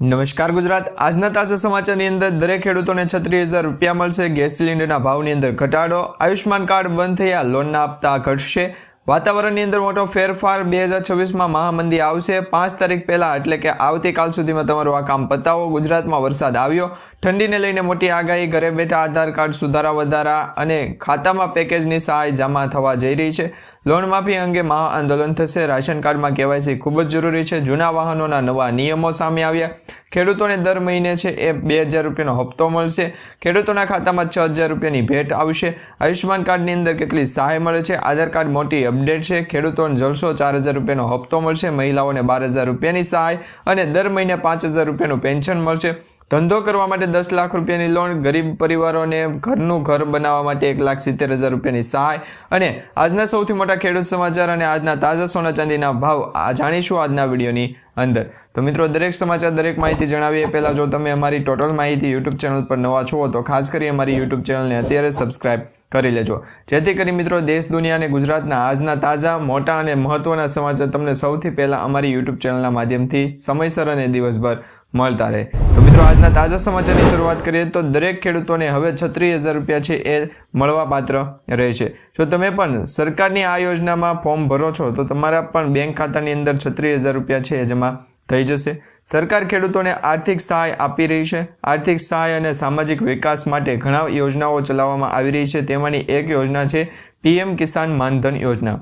નમસ્કાર ગુજરાત. આજના તાજા સમાચારની અંદર દરેક ખેડૂતોને છત્રીસ હજાર રૂપિયા મળશે. ગેસ સિલિન્ડરના ભાવની અંદર ઘટાડો. આયુષ્માન કાર્ડ બંધ થયા. લોનના હપ્તા ઘટશે. વાતાવરણની અંદર મોટો ફેરફાર બે હજાર છવ્વીસમાં મહામંદી આવશે. પાંચ તારીખ પહેલાં એટલે કે આવતીકાલ સુધીમાં તમારું આ કામ પતાવો. ગુજરાતમાં વરસાદ આવ્યો. ઠંડીને લઈને મોટી આગાહી, ઘરે બેઠા આધાર કાર્ડ સુધારા વધારા અને ખાતામાં પેકેજની સહાય જમા થવા જઈ રહી છે. લોન માફી અંગે મહા આંદોલન થશે. રાશન કાર્ડમાં કેવાયસી ખૂબ જ જરૂરી છે. જૂના વાહનોના નવા નિયમો સામે આવ્યા. ખેડૂતોને દર મહિને છે એ બે હજાર રૂપિયાનો હપ્તો મળશે. ખેડૂતોના ખાતામાં છ હજાર રૂપિયાની ભેટ આવશે. આયુષ્યમાન કાર્ડની અંદર કેટલી સહાય મળે છે? આધાર કાર્ડ મોટી અપડેટ છે. ખેડૂતોને જલસો ચાર હજાર રૂપિયાનો હપ્તો મળશે. મહિલાઓને બાર હજાર રૂપિયાની સહાય અને દર મહિને પાંચ હજાર રૂપિયાનું પેન્શન મળશે. ધંધો કરવા માટે દસ લાખ રૂપિયાની લોન, ગરીબ પરિવારોને ઘરનું ઘર બનાવવા માટે એક લાખ સિત્તેર હજાર રૂપિયાની સહાય અને આજના સૌથી મોટા ખેડૂત સમાચાર અને આજના તાજા સોના ચાંદીના ભાવ આ જાણીશું આજના વિડીયોની અંદર. તો મિત્રો, દરેક સમાચાર, દરેક માહિતી જણાવીએ. પહેલાં જો તમે અમારી ટોટલ માહિતી યુટ્યુબ ચેનલ પર નવા છો, તો ખાસ કરી અમારી યુટ્યુબ ચેનલને અત્યારે સબસ્ક્રાઇબ કરી લેજો. જેથી કરી મિત્રો, દેશ, દુનિયા અને ગુજરાતના આજના તાજા, મોટા અને મહત્ત્વના સમાચાર તમને સૌથી પહેલાં અમારી યુટ્યુબ ચેનલના માધ્યમથી સમયસર અને દિવસભર મળતા રહે. તો મિત્રો, આજના તાજા સમાચારની શરૂઆત કરીએ તો દરેક ખેડૂતોને હવે છત્રીસ હજાર રૂપિયા છે એ મળવાપાત્ર રહેશે. જો તમે પણ સરકારની આ યોજનામાં ફોર્મ ભરો છો, તો તમારા પણ બેંક ખાતાની અંદર છત્રીસ હજાર રૂપિયા છે એ જમા થઈ જશે. સરકાર ખેડૂતોને આર્થિક સહાય આપી રહી છે. આર્થિક સહાય અને સામાજિક વિકાસ માટે ઘણા યોજનાઓ ચલાવવામાં આવી રહી છે. તેમાંની એક યોજના છે પીએમ કિસાન માનધન યોજના.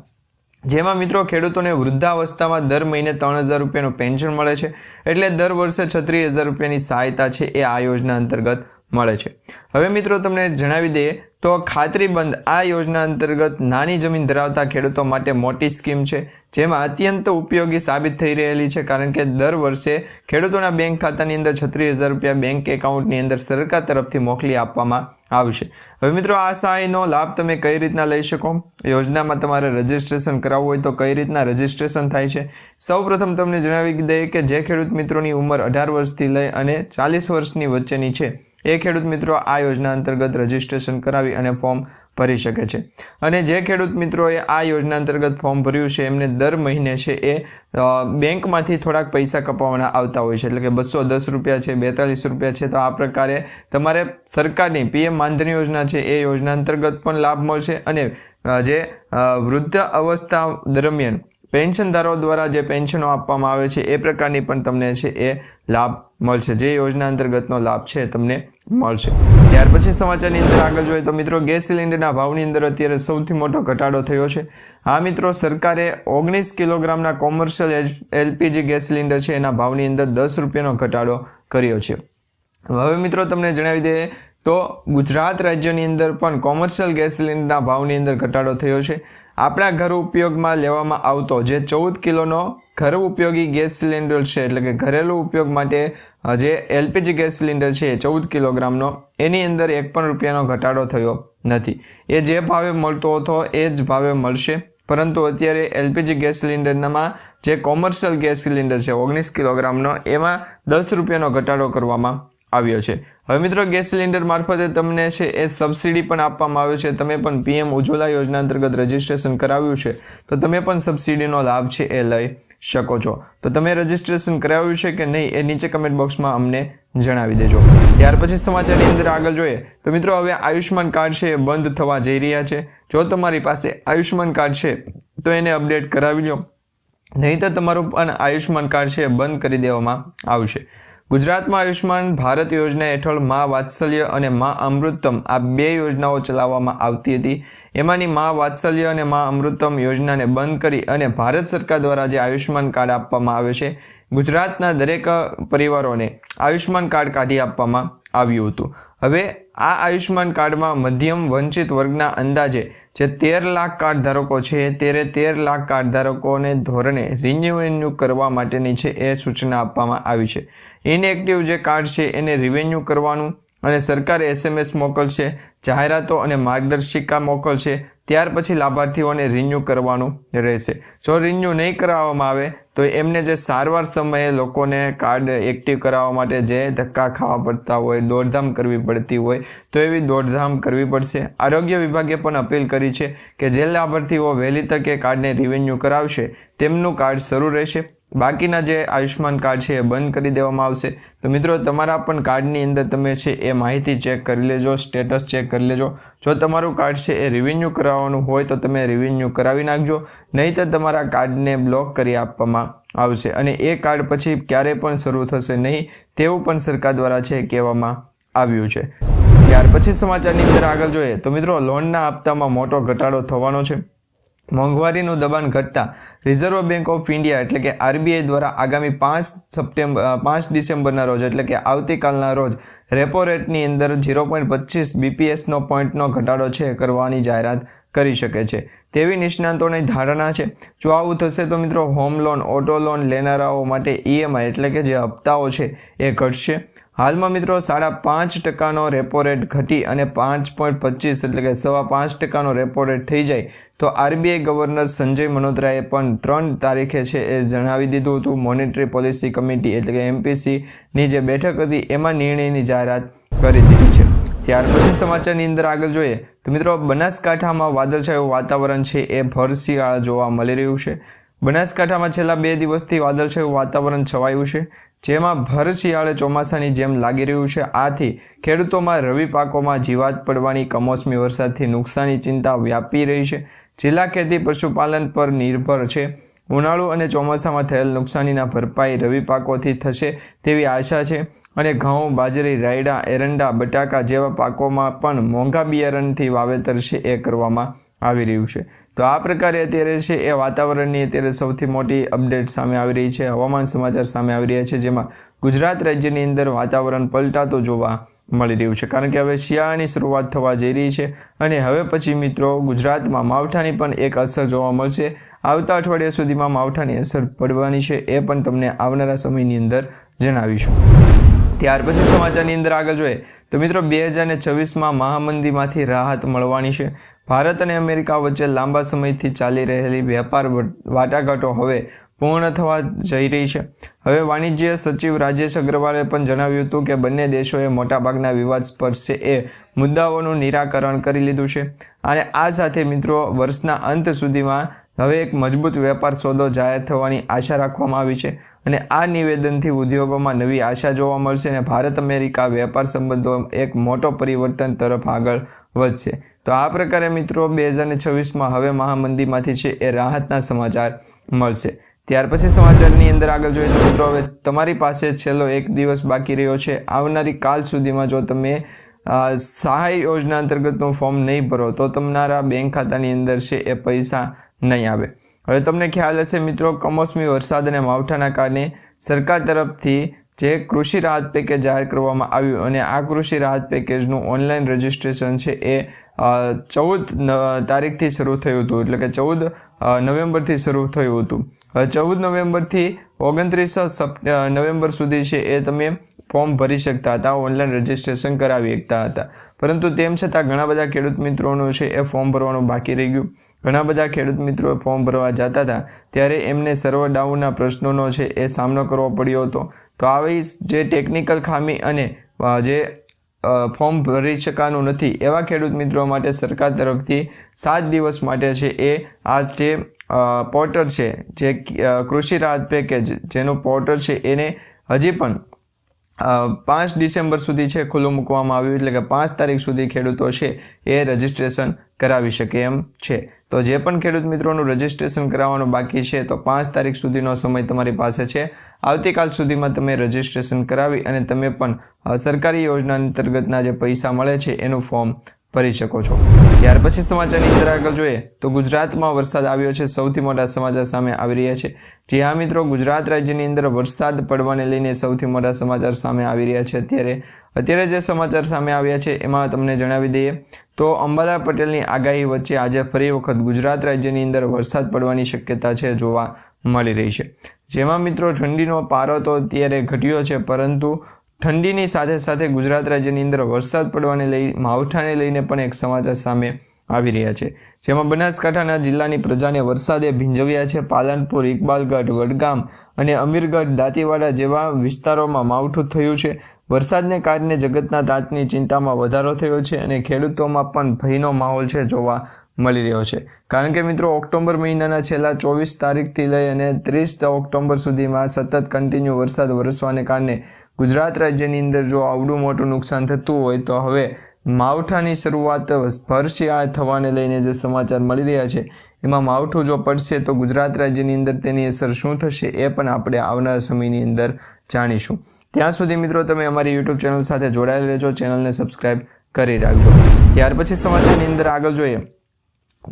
જેમાં મિત્રો ખેડૂતોને વૃદ્ધાવસ્થામાં દર મહિને ત્રણ હજાર રૂપિયાનું પેન્શન મળે છે. એટલે દર વર્ષે છત્રીસ હજાર રૂપિયાની સહાયતા છે એ આ યોજના અંતર્ગત મળે છે. હવે મિત્રો તમને જણાવી દઈએ, તો ખાતરીબંધ આ યોજના અંતર્ગત નાની જમીન ધરાવતા ખેડૂતો માટે મોટી સ્કીમ છે, જેમાં અત્યંત ઉપયોગી સાબિત થઈ રહેલી છે, કારણ કે દર વર્ષે ખેડૂતોના બેંક ખાતાની અંદર છત્રીસ હજાર રૂપિયા બેંક એકાઉન્ટની અંદર સરકાર તરફથી મોકલી આપવામાં આવશે હવે મિત્રો આ સહાયનો લાભ તમે કઈ રીતના લઈ શકો? યોજનામાં તમારે રજિસ્ટ્રેશન કરાવવું હોય તો કઈ રીતના રજિસ્ટ્રેશન થાય છે? સૌપ્રથમ તમને જણાવી દઈએ કે જે ખેડૂત મિત્રોની ઉંમર અઢાર વર્ષથી લઈ અને ચાલીસ વર્ષની વચ્ચેની છે એ ખેડૂત મિત્રો આ યોજના અંતર્ગત રજીસ્ટ્રેશન કરાવી અને ફોર્મ ભરી શકે છે. અને જે ખેડૂત મિત્રોએ આ યોજના અંતર્ગત ફોર્મ ભર્યું છે, એમને દર મહિને છે એ બેંકમાંથી થોડાક પૈસા કપાવવાના આવતા હોય છે. એટલે કે બસો દસ રૂપિયા છે, બેતાલીસ રૂપિયા છે. તો આ પ્રકારે તમારે સરકારની પીએમ માનધન યોજના છે, એ યોજના અંતર્ગત પણ લાભ મળશે અને જે વૃદ્ધ અવસ્થા દરમિયાન પેન્શનધારો દ્વારા જે પેન્શનો આપવામાં આવે છે, એ પ્રકારની પણ તમને છે એ લાભ મળશે. જે યોજના અંતર્ગતનો લાભ છે તમને મળશે. ત્યાર પછી સમાચારની અંદર આગળ જોઈએ તો મિત્રો, ગેસ સિલિન્ડરના ભાવની અંદર અત્યારે સૌથી મોટો ઘટાડો થયો છે. આ મિત્રો, સરકારે ઓગણીસ કિલોગ્રામના કોમર્શિયલ એલપીજી ગેસ સિલિન્ડર છે, એના ભાવની અંદર દસ રૂપિયાનો ઘટાડો કર્યો છે. હવે મિત્રો તમને જણાવી દઈએ તો ગુજરાત રાજ્યની અંદર પણ કોમર્શિયલ ગેસ સિલિન્ડરના ભાવની અંદર ઘટાડો થયો છે. આપણા ઘર ઉપયોગમાં લેવામાં આવતો જે ચૌદ કિલોનો ઘર ઉપયોગી ગેસ સિલિન્ડર છે, એટલે કે ઘરેલું ઉપયોગ માટે જે એલપીજી ગેસ સિલિન્ડર છે ચૌદ કિલોગ્રામનો, એની અંદર એક પણ રૂપિયાનો ઘટાડો થયો નથી. એ જે ભાવે મળતો હતો એ જ ભાવે મળશે. પરંતુ અત્યારે એલપીજી ગેસ સિલિન્ડરમાં જે કોમર્શિયલ ગેસ સિલિન્ડર છે ઓગણીસ કિલોગ્રામનો, એમાં દસ રૂપિયાનો ઘટાડો કરવામાં આવ્યો છે. હવે મિત્રો, ગેસ સિલિન્ડર મારફતે તમને છે એ સબસિડી પણ આપવામાં આવે છે. તમે પણ પીએમ ઉજ્જવલા યોજના અંતર્ગત રજીસ્ટ્રેશન કરાવ્યું છે. તો તમે પણ સબસિડીનો લાભ છે એ લઈ શકો છો. તો તમે રજીસ્ટ્રેશન કરાવ્યું છે કે નહીં એ નીચે કમેન્ટ બોક્સમાં અમને જણાવી દેજો. ત્યાર પછી સમાચારની અંદર આગળ જોઈએ. તો મિત્રો, હવે આયુષ્યમાન કાર્ડ છે એ બંધ થવા જઈ રહ્યા છે. જો તમારી પાસે આયુષ્યમાન કાર્ડ છે, તો એને અપડેટ કરાવી લો. નહીં તો તમારું પણ આયુષ્યમાન કાર્ડ છે એ બંધ કરી દેવામાં આવશે. ગુજરાતમાં આયુષ્માન ભારત યોજના હેઠળ મા વાત્સલ્ય અને મા અમૃતમ આ બે યોજનાઓ ચલાવવામાં આવતી હતી. એમાંની મા વાત્સલ્ય અને મા અમૃતમ યોજનાને બંધ કરી અને ભારત સરકાર દ્વારા જે આયુષ્માન કાર્ડ આપવામાં આવે છે ગુજરાતના દરેક પરિવારોને આયુષ્માન કાર્ડ કાઢી આપવામાં આવ્યું હતું. હવે આ આયુષ્માન કાર્ડમાં મધ્યમ વંચિત વર્ગના અંદાજે જે તેર લાખ કાર્ડ ધારકો છે તેરે તેર લાખ કાર્ડ ધારકોને ધોરણે રિન્યુએન્યુ કરવા માટેની છે એ સૂચના આપવામાં આવી છે. ઇનએક્ટિવ જે કાર્ડ છે, એને રિવેન્યુ કરવાનું અને સરકાર એસએમએસ મોકલશે, જાહેરાતો અને માર્ગદર્શિકા મોકલશે, ત્યાર પછી લાભાર્થીઓને રિન્યૂ કરવાનું રહેશે. જો રિન્યૂ નહીં કરાવવામાં આવે, તો એમને જે સારવાર સમયે લોકોને કાર્ડ એક્ટિવ કરાવવા માટે જે ધક્કા ખાવા પડતા હોય, દોડધામ કરવી પડતી હોય, તો એવી દોડધામ કરવી પડશે. આરોગ્ય વિભાગે પણ અપીલ કરી છે કે જે લાભાર્થીઓ વહેલી તકે કાર્ડને રિવેન્યુ કરાવશે, તેમનું કાર્ડ શરૂ રહેશે. બાકીના જે આયુષ્યમાન કાર્ડ છે એ બંધ કરી દેવામાં આવશે. તો મિત્રો, તમારા પણ કાર્ડની અંદર તમે છે એ માહિતી ચેક કરી લેજો, સ્ટેટસ ચેક કરી લેજો. જો તમારું કાર્ડ છે એ રિવન્યુ કરાવવાનું હોય તો તમે રિવન્યુ કરાવી નાખજો. નહીં તો તમારા કાર્ડને બ્લોક કરી આપવામાં આવશે. અને એ કાર્ડ પછી ક્યારે પણ શરૂ થશે નહીં, તેવું પણ સરકાર દ્વારા છે કહેવામાં આવ્યું છે. ત્યાર પછી સમાચારની અંદર આગળ જોઈએ. તો મિત્રો, લોનના હપ્તામાં મોટો ઘટાડો થવાનો છે. મોંઘવારીનું દબાણ ઘટતા રિઝર્વ બેંક ઓફ ઇન્ડિયા એટલે કે આરબીઆઈ દ્વારા આગામી પાંચ સપ્ટેમ્બર પાંચ ડિસેમ્બરના રોજ એટલે કે આવતીકાલના રોજ રેપો રેટની અંદર ઝીરો પોઈન્ટ પચીસ બીપીએસનો પોઈન્ટનો ઘટાડો છે કરવાની જાહેરાત કરી શકે છે. તેવી નિષ્ણાંતોની ધારણા છે. જો આવું થશે તો મિત્રો હોમ લોન ઓટો લોન લેનારાઓ માટે ઈએમઆઈ એટલે કે જે હપ્તાઓ છે એ ઘટશે. હાલમાં મિત્રો, સાડા પાંચ ટકાનો રેપો રેટ ઘટી અને પાંચ પોઈન્ટ પચીસ એટલે કે સવા પાંચ ટકાનો રેપો રેટ થઈ જાય તો આરબીઆઈ ગવર્નર સંજય મનોત્રાએ પણ ત્રણ તારીખે છે એ જણાવી દીધું હતું. મોનેટરી પોલિસી કમિટી એટલે કે એમપીસીની જે બેઠક હતી, એમાં નિર્ણયની જાહેરાત કરી દીધી છે. ત્યાર પછી સમાચારની અંદર આગળ જોઈએ તો મિત્રો, બનાસકાંઠામાં વાદળછાયું વાતાવરણ છે એ ભરશિયાળા જોવા મળી રહ્યું છે. બનાસકાંઠામાં છેલ્લા બે દિવસથી વાદળછાયું વાતાવરણ છવાયું છે, જેમાં ભર શિયાળે ચોમાસાની જેમ લાગી રહ્યું છે. આથી ખેડૂતોમાં રવિ પાકોમાં જીવાત પડવાની કમોસમી વરસાદથી નુકસાની ચિંતા વ્યાપી રહી છે. જિલ્લા ખેતી પશુપાલન પર નિર્ભર છે. ઉનાળુ અને ચોમાસામાં થયેલ નુકસાનીના ભરપાઈ રવિ પાકોથી થશે તેવી આશા છે. અને ઘઉં, બાજરી, રાયડા, એરંડા, બટાકા જેવા પાકોમાં પણ મોંઘા બિયારણથી વાવેતર છે એ કરવામાં આવી રહ્યું છે. તો આ પ્રકારે અત્યારે છે એ વાતાવરણની અત્યારે સૌથી મોટી અપડેટ સામે આવી રહી છે, હવામાન સમાચાર સામે આવી રહ્યા છે, જેમાં ગુજરાત રાજ્યની અંદર વાતાવરણ પલટાતું જોવા મળી રહ્યું છે. કારણ કે હવે શિયાળાની શરૂઆત થવા જઈ રહી છે અને હવે પછી મિત્રો ગુજરાતમાં માવઠાની પણ એક અસર જોવા મળશે. આવતા અઠવાડિયા સુધીમાં માવઠાની અસર પડવાની છે એ પણ તમને આવનારા સમયની અંદર જણાવીશું. ત્યાર પછી સમાચારની અંદર આગળ જોઈએ તો મિત્રો બે હજાર ને છવ્વીસમાં મહામંદીમાંથી રાહત મળવાની છે. ભારત અને અમેરિકા વચ્ચે લાંબા સમયથી ચાલી રહેલી વેપાર વાટાઘાટો હવે પૂર્ણ થવા જઈ રહી છે. હવે વાણિજ્ય સચિવ રાજેશ અગ્રવાલે પણ જણાવ્યું હતું કે બંને દેશોએ મોટાભાગના વિવાદ સ્પર્શે એ મુદ્દાઓનું નિરાકરણ કરી લીધું છે. અને આ સાથે મિત્રો વર્ષના અંત સુધીમાં હવે એક મજબૂત વેપાર સોદો જાહેર થવાની આશા રાખવામાં આવી છે અને આ નિવેદનથી ઉદ્યોગોમાં નવી આશા જોવા મળશે અને ભારત અમેરિકા વેપાર સંબંધો એક મોટો પરિવર્તન તરફ આગળ વધશે. તો આ પ્રકારે મિત્રો બે હજાર છવ્વીસમાં હવે મહામંદીમાંથી છે એ રાહતના સમાચાર મળશે. ત્યાર પછી સમાચારની અંદર આગળ જોઈએ તો મિત્રો હવે તમારી પાસે છેલ્લો એક દિવસ બાકી રહ્યો છે. આવનારી કાલ સુધીમાં જો તમે સહાય યોજના અંતર્ગતનું ફોર્મ નહીં ભરો તો તમારા બેંક ખાતાની અંદર છે એ પૈસા નહીં આવે. હવે તમને ખ્યાલ હશે મિત્રો, કમોસમી વરસાદ અને માવઠાના કારણે સરકાર તરફથી જે કૃષિ રાહત પેકેજ જાહેર કરવામાં આવ્યું અને આ કૃષિ રાહત પેકેજનું ઓનલાઈન રજિસ્ટ્રેશન છે એ ચૌદ તારીખથી શરૂ થયું હતું, એટલે કે ચૌદ નવેમ્બરથી શરૂ થયું હતું. ચૌદ નવેમ્બરથી ઓગણત્રીસ નવેમ્બર સુધી છે એ તમે ફોર્મ ભરી શકતા હતા, ઓનલાઈન રજિસ્ટ્રેશન કરાવી શકતા હતા. પરંતુ તેમ છતાં ઘણા બધા ખેડૂત મિત્રોનું છે એ ફોર્મ ભરવાનું બાકી રહી ગયું. ઘણા બધા ખેડૂત મિત્રો ફોર્મ ભરવા જતા હતા, ત્યારે એમને સર્વર ડાઉનના પ્રશ્નોનો છે એ સામનો કરવો પડ્યો હતો. તો આવી જે ટેકનિકલ ખામી અને જે ફોર્મ ભરી શકાનું નથી. એવા ખેડૂત મિત્રો માટે સરકાર તરફથી સાત દિવસ માટે છે એ આ જે પોર્ટર છે, જે કૃષિ રાહત પેકેજ જેનું પોર્ટર છે એને હજી પણ પાંચ ડિસેમ્બર સુધી છે ખુલ્લું મૂકવામાં આવ્યું. એટલે કે પાંચ તારીખ સુધી ખેડૂતો છે એ રજિસ્ટ્રેશન કરાવી શકે એમ છે. તો જે પણ ખેડૂત મિત્રોનું રજિસ્ટ્રેશન કરાવવાનું બાકી છે, તો પાંચ તારીખ સુધીનો સમય તમારી પાસે છે. આવતીકાલ સુધીમાં તમે રજિસ્ટ્રેશન કરાવી અને તમે પણ સરકારી યોજના અંતર્ગતના જે પૈસા મળે છે, એનું ફોર્મ ભરી શકો છો. ત્યાર પછી સમાચારની અંદર આગળ જોઈએ તો ગુજરાતમાં વરસાદ આવ્યો છે. સૌથી મોટા સમાચાર સામે આવી રહ્યા છે. જી હા મિત્રો, ગુજરાત રાજ્યની અંદર વરસાદ પડવાને લઈને સૌથી મોટા સમાચાર સામે આવી રહ્યા છે. અત્યારે અત્યારે જે સમાચાર સામે આવ્યા છે એમાં તમને જણાવી દઈએ તો અંબાલા પટેલની આગાહી વચ્ચે આજે ફરી વખત ગુજરાત રાજ્યની અંદર વરસાદ પડવાની શક્યતા છે જોવા મળી રહી છે. જેમાં મિત્રો ઠંડીનો પારો તો અત્યારે ઘટ્યો છે, પરંતુ ઠંડીની સાથે સાથે ગુજરાત રાજ્યની અંદર વરસાદ પડવાને લઈ, માવઠાને લઈને પણ એક સમાચાર સામે આવી રહ્યા છે. જેમાં બનાસકાંઠાના જિલ્લાની પ્રજાને વરસાદે ભીંજવ્યા છે. પાલનપુર, ઇકબાલગઢ, વડગામ અને અમીરગઢ, દાંતીવાડા જેવા વિસ્તારોમાં માવઠું થયું છે. વરસાદને કારણે જગતના તાતની ચિંતામાં વધારો થયો છે અને ખેડૂતોમાં પણ ભયનો માહોલ છે જોવા મળી રહ્યો છે. કારણ કે મિત્રો, ઓક્ટોબર મહિનાના છેલ્લા ચોવીસ તારીખથી લઈ અને ત્રીસ ઓક્ટોબર સુધીમાં સતત કન્ટિન્યુ વરસાદ વરસવાને કારણે ગુજરાત રાજ્યની અંદર જો આવડું મોટું નુકસાન થતું હોય તો હવે માવઠાની શરૂઆત આ થવાને લઈને જે સમાચાર મળી રહ્યા છે, એમાં માવઠું જો પડશે તો ગુજરાત રાજ્યની અંદર તેની અસર શું થશે એ પણ આપણે આવનારા સમયની અંદર જાણીશું. ત્યાં સુધી મિત્રો તમે અમારી યુટ્યુબ ચેનલ સાથે જોડાયેલ રહેજો, ચેનલને સબસ્ક્રાઈબ કરી રાખજો. ત્યાર પછી સમાચારની અંદર આગળ જોઈએ.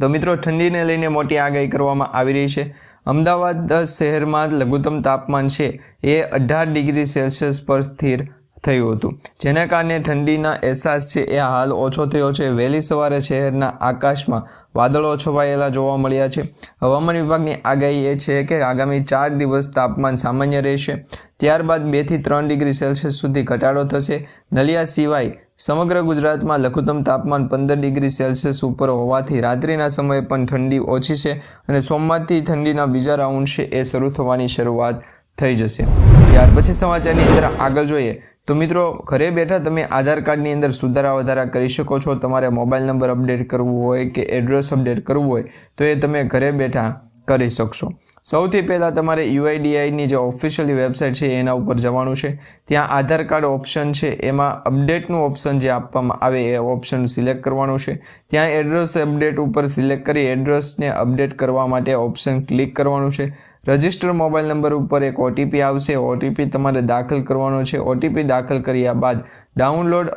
તો મિત્રો, ઠંડીને લઈને મોટી આગાહી કરવામાં આવી રહી છે. અમદાવાદ શહેરમાં લઘુત્તમ તાપમાન છે એ અઢાર ડિગ્રી સેલ્સિયસ પર સ્થિર થયું હતું. જેના કારણે ઠંડીના અહેસાસ છે એ હાલ ઓછો થયો છે. વહેલી સવારે શહેરના આકાશમાં વાદળો છવાયેલા જોવા મળ્યા છે. હવામાન વિભાગની આગાહી એ છે કે આગામી ચાર દિવસ તાપમાન સામાન્ય રહેશે. ત્યારબાદ બેથી ત્રણ ડિગ્રી સેલ્સિયસ સુધી ઘટાડો થશે. નલિયા સિવાય સમગ્ર ગુજરાતમાં લઘુત્તમ તાપમાન પંદર ડિગ્રી સેલ્સિયસ ઉપર હોવાથી રાત્રિના સમયે પણ ઠંડી ઓછી છે અને સોમવારથી ઠંડીના બીજા રાઉન્ડ છે એ શરૂ થવાની શરૂઆત થઈ જશે. ત્યાર પછી સમાચારની અંદર આગળ જોઈએ તો મિત્રો, ઘરે બેઠા તમે આધાર કાર્ડની અંદર સુધારા વધારા કરી શકો છો. તમારે મોબાઈલ નંબર અપડેટ કરવું હોય કે એડ્રેસ અપડેટ કરવું હોય, તો એ તમે ઘરે બેઠા કરી શકશો. સૌથી પહેલાં તમારે યુઆઈડીઆઈની જે ઓફિશિયલી વેબસાઇટ છે, એના ઉપર જવાનું છે. ત્યાં આધાર કાર્ડ ઓપ્શન છે. એમાં અપડેટનું ઓપ્શન જે આપવામાં આવે, એ ઓપ્શન સિલેક્ટ કરવાનું છે. ત્યાં એડ્રેસ અપડેટ ઉપર સિલેક્ટ કરી એડ્રેસને અપડેટ કરવા માટે ઓપ્શન ક્લિક કરવાનું છે. રજિસ્ટર મોબાઈલ નંબર ઉપર એક ઓટીપી આવશે. ઓટીપી તમારે દાખલ કરવાનો છે. ઓટીપી દાખલ કર્યા બાદ ડાઉનલોડ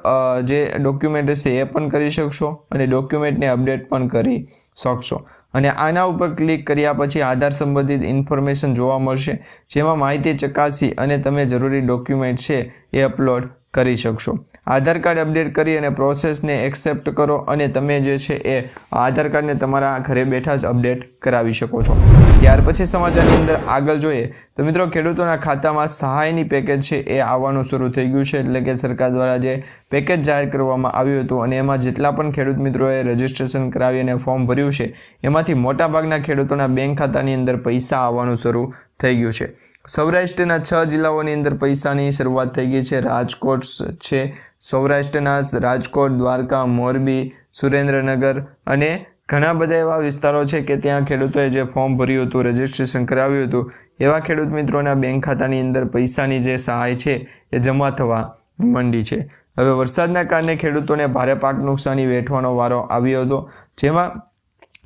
જે ડોક્યુમેન્ટ હશે એ પણ કરી શકશો અને ડોક્યુમેન્ટને અપડેટ પણ કરી શકશો. અને આના ઉપર ક્લિક કર્યા પછી આધાર સંબંધિત ઇન્ફોર્મેશન જોવા મળશે. જેમાં માહિતી ચકાસી અને તમે જરૂરી ડોક્યુમેન્ટ છે એ અપલોડ કરી શકશો. આધાર કાર્ડ અપડેટ કરી અને પ્રોસેસને એક્સેપ્ટ કરો અને તમે જે છે એ આધાર કાર્ડને તમારા ઘરે બેઠા જ અપડેટ કરાવી શકો છો. ત્યાર પછી સમાચારની અંદર આગળ જોઈએ તો મિત્રો ખેડૂતોના ખાતામાં સહાયની પેકેજ છે એ આવવાનું શરૂ થઈ ગયું છે એટલે કે સરકાર દ્વારા જે પેકેજ જાહેર કરવામાં આવ્યું હતું અને એમાં જેટલા પણ ખેડૂત મિત્રોએ રજીસ્ટ્રેશન કરાવી અને ફોર્મ ભર્યું છે, એમાંથી મોટાભાગના ખેડૂતોના બેંક ખાતાની અંદર પૈસા આવવાનું શરૂ થઈ ગયું છે. સૌરાષ્ટ્રના છ જિલ્લાઓની અંદર પૈસાની શરૂઆત થઈ ગઈ છે. રાજકોટ છે. સૌરાષ્ટ્રના રાજકોટ, દ્વારકા, મોરબી, સુરેન્દ્રનગર અને ઘણા બધા એવા વિસ્તારો છે કે ત્યાં ખેડૂતોએ જે ફોર્મ ભર્યું હતું, રજીસ્ટ્રેશન કરાવ્યું હતું, એવા ખેડૂત મિત્રોના બેંક ખાતાની અંદર પૈસાની જે સહાય છે એ જમા થવા માંડી છે. હવે વરસાદના કારણે ખેડૂતોને ભારે પાક નુકસાની વેઠવાનો વારો આવ્યો હતો. જેમાં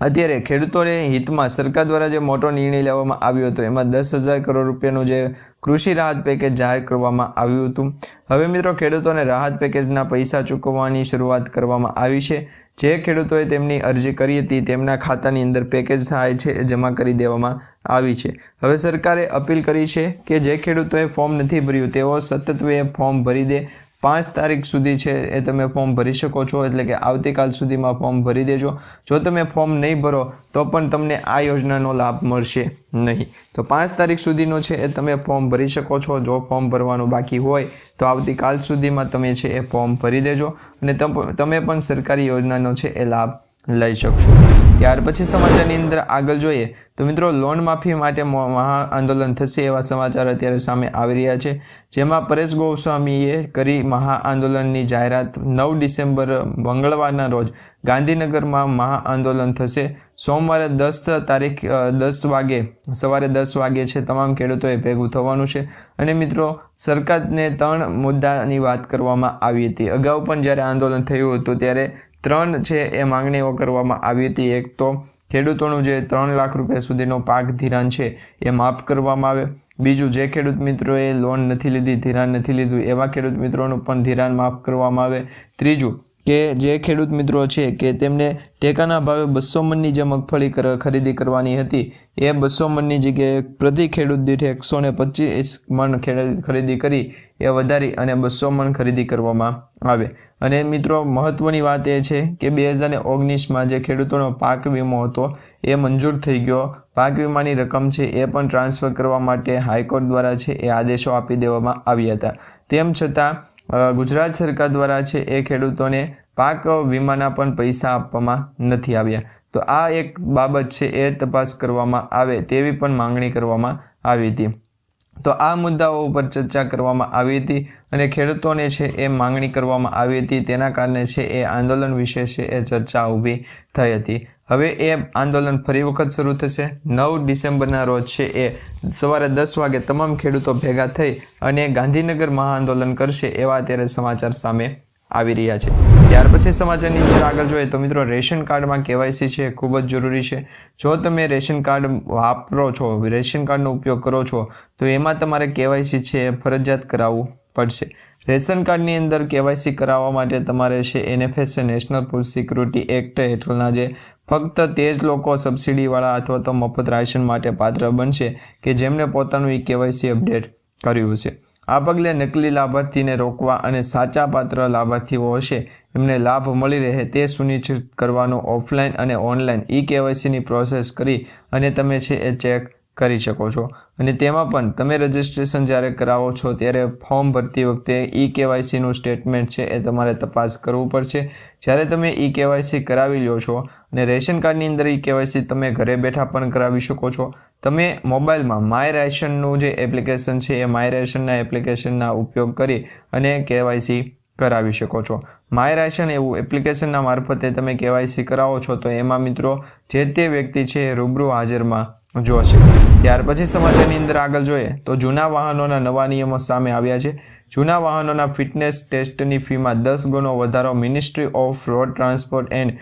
અત્યારે ખેડૂતોને હિતમાં સરકાર દ્વારા જે મોટો નિર્ણય લેવામાં આવ્યો હતો, એમાં દસ હજાર કરોડ રૂપિયાનું જે કૃષિ રાહત પેકેજ જાહેર કરવામાં આવ્યું હતું. હવે મિત્રો, ખેડૂતોને રાહત પેકેજના પૈસા ચૂકવવાની શરૂઆત કરવામાં આવી છે. જે ખેડૂતોએ તેમની અરજી કરી હતી, તેમના ખાતાની અંદર પેકેજ સહાય છે, એ જમા કરી દેવામાં આવી છે. હવે સરકારે અપીલ કરી છે કે જે ખેડૂતોએ ફોર્મ નથી ભર્યું, તેઓ સતત ફોર્મ ભરી દે. પાંચ તારીખ સુધી છે એ તમે ફોર્મ ભરી શકો છો, એટલે કે આવતીકાલ સુધીમાં ફોર્મ ભરી દેજો. જો તમે ફોર્મ નહીં ભરો, તો પણ તમને આ યોજનાનો લાભ મળશે નહીં. તો પાંચ તારીખ સુધીનો છે એ તમે ફોર્મ ભરી શકો છો. જો ફોર્મ ભરવાનું બાકી હોય, તો આવતીકાલ સુધીમાં તમે છે એ ફોર્મ ભરી દેજો અને તમે પણ સરકારી યોજનાનો છે એ લાભ લઈ શકશો. ત્યાર પછી સમાચારની અંદર આગળ જોઈએ તો મિત્રો, લોન માફી માટે મહા આંદોલન થશે એવા સમાચાર અત્યારે સામે આવી રહ્યા છે, જેમાં પરેશ ગોસ્વામીએ કરી મહા આંદોલનની જાહેરાત નવ ડિસેમ્બર મંગળવારના રોજ ગાંધીનગરમાં મહા આંદોલન થશે. સોમવારે દસ તારીખ દસ વાગે, સવારે દસ વાગે છે તમામ ખેડૂતોએ ભેગું થવાનું છે અને મિત્રો, સરકારને ત્રણ મુદ્દાની વાત કરવામાં આવી હતી. અગાઉ પણ જ્યારે આંદોલન થયું હતું ત્યારે ત્રણ છે એ માંગણીઓ કરવામાં આવી હતી. એક તો ખેડૂતોનું જે ત્રણ લાખ રૂપિયા સુધીનો પાક ધિરાણ છે એ માફ કરવામાં આવે. બીજું, જે ખેડૂત મિત્રોએ લોન નથી લીધી, ધિરાણ નથી લીધું, એવા ખેડૂત મિત્રોનું પણ ધિરાણ માફ કરવામાં આવે. ત્રીજું કે જે ખેડૂત મિત્રો છે કે તેમને ટેકાના ભાવે બસો મણની જે મગફળી ખરીદી કરવાની હતી, એ બસો મણની જગ્યાએ પ્રતિ ખેડૂત દીઠ એકસો ને પચીસ મણ ખરીદી કરી, એ વધારી અને બસો મણ ખરીદી કરવામાં આવે. અને મિત્રો મહત્ત્વની વાત એ છે કે બે હજાર ઓગણીસમાં જે ખેડૂતોનો પાક વીમો હતો, એ મંજૂર થઈ ગયો. પાક વીમાની રકમ છે એ પણ ટ્રાન્સફર કરવા માટે હાઈકોર્ટ દ્વારા છે એ આદેશો આપી દેવામાં આવ્યા હતા. તેમ છતાં ગુજરાત સરકાર દ્વારા છે એ ખેડૂતોને પાક વીમાના પણ પૈસા આપવામાં નથી આવ્યા. તો આ એક બાબત છે એ તપાસ કરવામાં આવે તેવી પણ માંગણી કરવામાં આવી હતી. તો આ મુદ્દાઓ ઉપર ચર્ચા કરવામાં આવી હતી અને ખેડૂતોને છે એ માંગણી કરવામાં આવી હતી. તેના કારણે છે એ આંદોલન વિશે છે એ ચર્ચા ઊભી થઈ હતી. હવે એ આંદોલન ફરી વખત શરૂ થશે. નવ ડિસેમ્બરના રોજ છે એ સવારે દસ વાગે તમામ ખેડૂતો ભેગા થઈ અને ગાંધીનગર મહાઆંદોલન કરશે એવા અત્યારે સમાચાર સામે આવી રહ્યા છે. ત્યાર પછી સમાચારની અંદર આગળ જોઈએ તો મિત્રો રેશન કાર્ડમાં કેવાયસી છે એ ખૂબ જ જરૂરી છે. જો તમે રેશન કાર્ડ વાપરો છો, રેશન કાર્ડનો ઉપયોગ કરો છો, તો એમાં તમારે કેવાયસી છે એ ફરજિયાત કરાવવું પડશે. રેશન કાર્ડની અંદર કેવાયસી કરાવવા માટે તમારે છે NFS, national food security act હેઠળના જે ફક્ત તે જ લોકો સબસિડીવાળા અથવા તો મફત રાશન માટે પાત્ર બનશે કે જેમણે પોતાનું ઈ કેવાયસી અપડેટ કર્યું છે આ પગલે નકલી લાભાર્થીને રોકવા અને સાચા પાત્ર લાભાર્થીઓ હશે. એમને લાભ મળી રહે તે સુનિશ્ચિત કરવાનું ઓફલાઈન અને ઓનલાઈન ઈ કેવાયસીની પ્રોસેસ કરી અને તમે છે એ ચેક કરી શકો છો. અને તેમાં પણ તમે રજિસ્ટ્રેશન જ્યારે કરાવો છો ત્યારે ફોર્મ ભરતી વખતે ઈ કેવાયસીનું સ્ટેટમેન્ટ છે એ તમારે તપાસ કરવું પડશે. જ્યારે તમે ઈ કેવાયસી કરાવી લો છો અને રેશન કાર્ડની અંદર ઈ કેવાયસી તમે ઘરે બેઠા પણ કરાવી શકો છો. તમે મોબાઈલમાં માય રેશનનું જે એપ્લિકેશન છે એ માય રેશનના એપ્લિકેશનના ઉપયોગ કરી અને કેવાયસી કરાવી શકો છો. માય રાશન એવું એપ્લિકેશનના મારફતે તમે કેવાયસી કરાવો છો તો એમાં મિત્રો જે તે વ્યક્તિ છે રૂબરૂ હાજરમાં જોશે ત્યાર પછી સમાચારની અંદર આગળ જોઈએ તો જૂના વાહનોના નવા નિયમો સામે આવ્યા છે. જૂના વાહનોના ફિટનેસ ટેસ્ટની ફીમાં દસ ગણો વધારો ministry of road transport and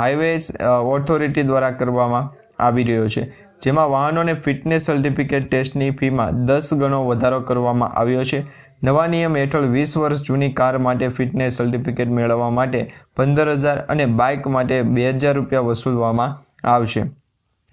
highways authority દ્વારા કરવામાં આવી રહ્યો છે. જેમાં વાહનોને ફિટનેસ સર્ટિફિકેટ ટેસ્ટની ફીમાં દસ ગણો વધારો કરવામાં આવ્યો છે. નવા નિયમ હેઠળ વીસ વર્ષ જૂની કાર માટે ફિટનેસ સર્ટિફિકેટ મેળવવા માટે પંદર હજાર અને બાઇક માટે બે હજાર રૂપિયા વસૂલવામાં આવશે.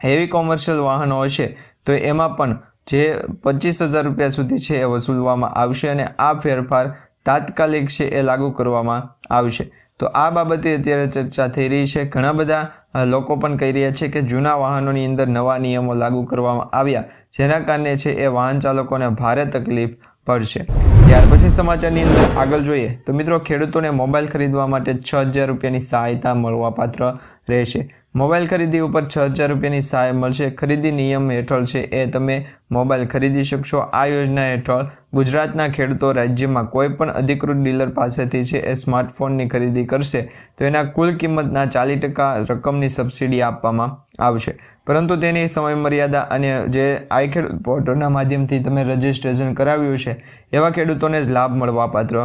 હેવી કોમર્શિયલ વાહનો હશે તો એમાં પણ જે પચીસ હજાર રૂપિયા સુધી છે એ વસૂલવામાં આવશે અને આ ફેરફાર તાત્કાલિક છે એ લાગુ કરવામાં આવશે. તો આ બાબતે અત્યારે ચર્ચા થઈ રહી છે. ઘણા બધા લોકો પણ કહી રહ્યા છે કે જૂના વાહનોની અંદર નવા નિયમો લાગુ કરવામાં આવ્યા, જેના કારણે છે એ વાહન ચાલકોને ભારે તકલીફ પડશે. ત્યાર પછી સમાચારની અંદર આગળ જોઈએ, તો મિત્રો ખેડૂતોને મોબાઈલ ખરીદવા માટે છ હજાર રૂપિયાની સહાયતા મળવાપાત્ર રહેશે. મોબાઈલ ખરીદી ઉપર છ હજાર રૂપિયાની સહાય મળશે. ખરીદી નિયમ હેઠળ છે. એ તમે મોબાઈલ ખરીદી શકશો. આ યોજના હેઠળ ગુજરાતના ખેડૂતો રાજ્યમાં કોઈ પણ અધિકૃત ડીલર પાસેથી છે એ સ્માર્ટફોનની ખરીદી કરશે. તો એના કુલ કિંમતના ચાલીસ ટકા રકમની સબસિડી આપવામાં આવશે. પરંતુ તેની સમયમર્યાદા અને જે આઈ ખેડૂત પોર્ટલના માધ્યમથી તમે રજિસ્ટ્રેશન કરાવ્યું છે, એવા ખેડૂતોને જ લાભ મળવાપાત્ર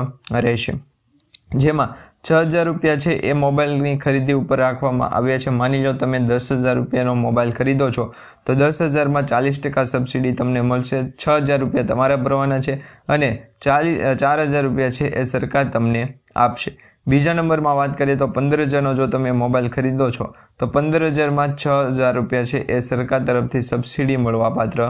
રહેશે. જેમાં છ હજાર રૂપિયા છે એ મોબાઈલની ખરીદી ઉપર રાખવામાં આવ્યા છે. માની લો તમે દસ હજાર રૂપિયાનો મોબાઈલ ખરીદો છો, તો દસ હજારમાં ચાલીસ ટકા સબસિડી તમને મળશે. છ હજાર રૂપિયા તમારા ભરવાના છે અને ચાલી ચાર હજાર રૂપિયા છે એ સરકાર તમને આપશે. બીજા નંબરમાં વાત કરીએ તો પંદર હજારનો જો તમે મોબાઈલ ખરીદો છો, તો પંદર હજારમાં છ હજાર રૂપિયા છે એ સરકાર તરફથી સબસિડી મળવાપાત્ર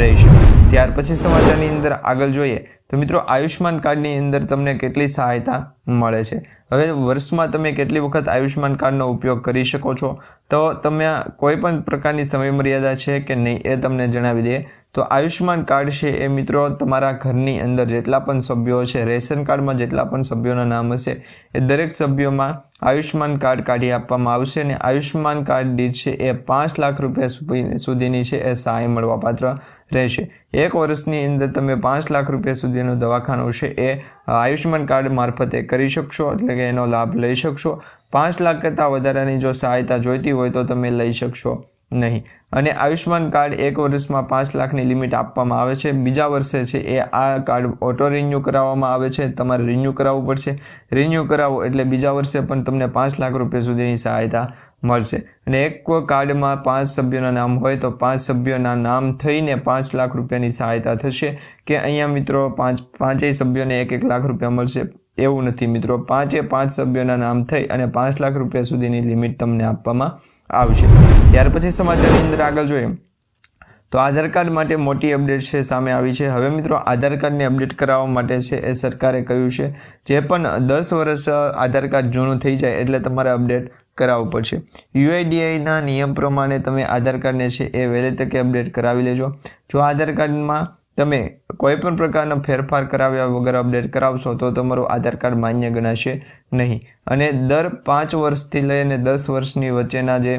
રહેશે. ત્યાર પછી સમાચારની અંદર આગળ જોઈએ, તો મિત્રો આયુષ્માન કાર્ડની અંદર તમને કેટલી સહાયતા મળે છે. હવે વર્ષમાં તમે કેટલી વખત આયુષ્માન કાર્ડનો ઉપયોગ કરી શકો છો? તો તમે કોઈ પણ પ્રકારની સમયમર્યાદા છે કે નહીં એ તમને જણાવી દે. તો આયુષ્માન કાર્ડ છે એ મિત્રો તમારા ઘરની અંદર જેટલા પણ સભ્યો છે, રેશન કાર્ડમાં જેટલા પણ સભ્યોના નામ હશે, એ દરેક સભ્યોમાં આયુષ્માન કાર્ડ કાઢી આપવામાં આવશે અને આયુષ્માન કાર્ડ દીઠ છે એ પાંચ લાખ રૂપિયા સુધી- સુધીની છે એ સહાય મળવાપાત્ર રહેશે. એક વર્ષની અંદર તમે પાંચ લાખ રૂપિયા સુધીનું દવાખાનું છે એ આયુષ્માન કાર્ડ મારફતે કરી શકશો, એટલે કે એનો લાભ લઈ શકશો. પાંચ લાખ કરતાં વધારાની જો સહાયતા જોઈતી હોય તો તમે લઈ શકશો નહીં. અને આયુષ્માન કાર્ડ એક વર્ષમાં પાંચ લાખની લિમિટ આપવામાં આવે છે. બીજા વર્ષે છે એ આ કાર્ડ ઓટો રિન્યૂ કરાવવામાં આવે છે. તમારે રિન્યૂ કરાવવું પડશે. રિન્યૂ કરાવો એટલે બીજા વર્ષે પણ તમને પાંચ લાખ રૂપિયા સુધીની સહાયતા મળશે. અને એક કાર્ડમાં પાંચ સભ્યોના નામ હોય તો પાંચ સભ્યોના નામ થઈને પાંચ લાખ રૂપિયાની સહાયતા થશે. કે અહીંયા મિત્રો પાંચ, પાંચેય સભ્યોને એક એક લાખ રૂપિયા મળશે. એવું નથી મિત્રો. પાંચે પાંચ સભ્યોના નામ થઈ અને પાંચ લાખ રૂપિયા સુધીની લિમિટ તમને આપવામાં આવશે. ત્યાર પછી સમાચારની અંદર આગળ જોઈએ. તો આધાર કાર્ડ માટે મોટી અપડેટ છે, સામે આવી છે. હવે મિત્રો, આધાર કાર્ડને અપડેટ કરાવવા માટે છે એ સરકારે કહ્યું છે જે પણ દસ વર્ષ આધાર કાર્ડ જૂનું થઈ જાય એટલે તમારે અપડેટ કરાવવું પડશે. યુઆઈડીઆઈના નિયમ પ્રમાણે તમે આધાર કાર્ડને છે એ વહેલી તકે અપડેટ કરાવી લેજો. જો આધાર કાર્ડમાં તમે કોઈ પણ પ્રકારના ફેરફાર કરાવ્યા વગર અપડેટ કરાવશો તો તમારું આધાર કાર્ડ માન્ય ગણાશે નહીં. અને દર પાંચ વર્ષથી લઈને દસ વર્ષની વચ્ચેના જે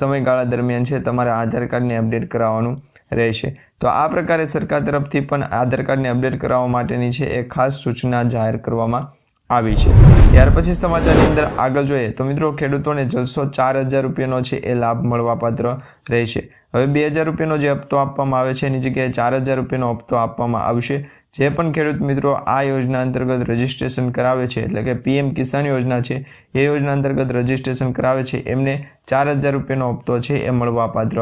સમયગાળા દરમિયાન છે તમારે આધાર કાર્ડને અપડેટ કરાવવાનું રહેશે. તો આ પ્રકારે સરકાર તરફથી પણ આધાર કાર્ડને અપડેટ કરાવવા માટેની છે એ ખાસ સૂચના જાહેર કરવામાં આવી છે. ત્યાર પછી સમાચારની અંદર આગળ જોઈએ તો મિત્રો ખેડૂતોને જલસો ચાર હજાર રૂપિયાનો છે એ લાભ મળવાપાત્ર રહેશે. હવે બે હજાર રૂપિયાનો જે હપ્તો આપવામાં આવે છે એની જગ્યાએ ચાર હજાર રૂપિયાનો હપ્તો આપવામાં આવશે. જે પણ ખેડૂત મિત્રો આ યોજના અંતર્ગત રજીસ્ટ્રેશન કરાવે છે, એટલે કે પીએમ કિસાન યોજના છે, એ યોજના અંતર્ગત રજીસ્ટ્રેશન કરાવે છે, એમને ચાર હજાર રૂપિયાનો હપ્તો છે એ મળવાપાત્ર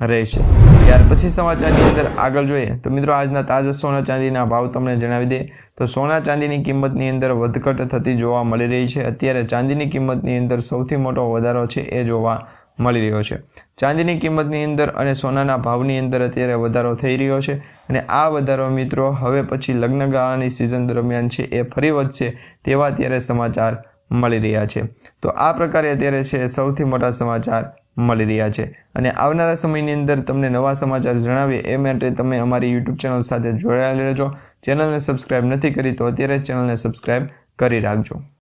રહેશે. ત્યાર પછી સમાચારની અંદર આગળ જોઈએ તો મિત્રો, આજના તાજા સોના ચાંદીના ભાવ તમને જણાવી દે તો સોના ચાંદીની કિંમતની અંદર વધઘટ થતી જોવા મળી રહી છે. અત્યારે ચાંદીની કિંમતની અંદર સૌથી મોટો વધારો છે એ જોવા મળી રહ્યો છે. ચાંદીની કિંમતની અંદર અને સોનાના ભાવની અંદર અત્યારે વધારો થઈ રહ્યો છે અને આ વધારો મિત્રો હવે પછી લગ્નગાળાની સિઝન દરમિયાન છે એ ફરી વધશે તેવા અત્યારે સમાચાર મળી રહ્યા છે. તો આ પ્રકારે અત્યારે છે સૌથી મોટા સમાચાર મળી રહ્યા છે. અને આવનારા સમયની અંદર તમને નવા સમાચાર જણાવીએ, એ માટે તમે અમારી યુટ્યુબ ચેનલ સાથે જોડાયેલા રહેજો. ચેનલને સબસ્ક્રાઇબ નથી કરી તો અત્યારે ચેનલને સબસ્ક્રાઇબ કરી રાખજો.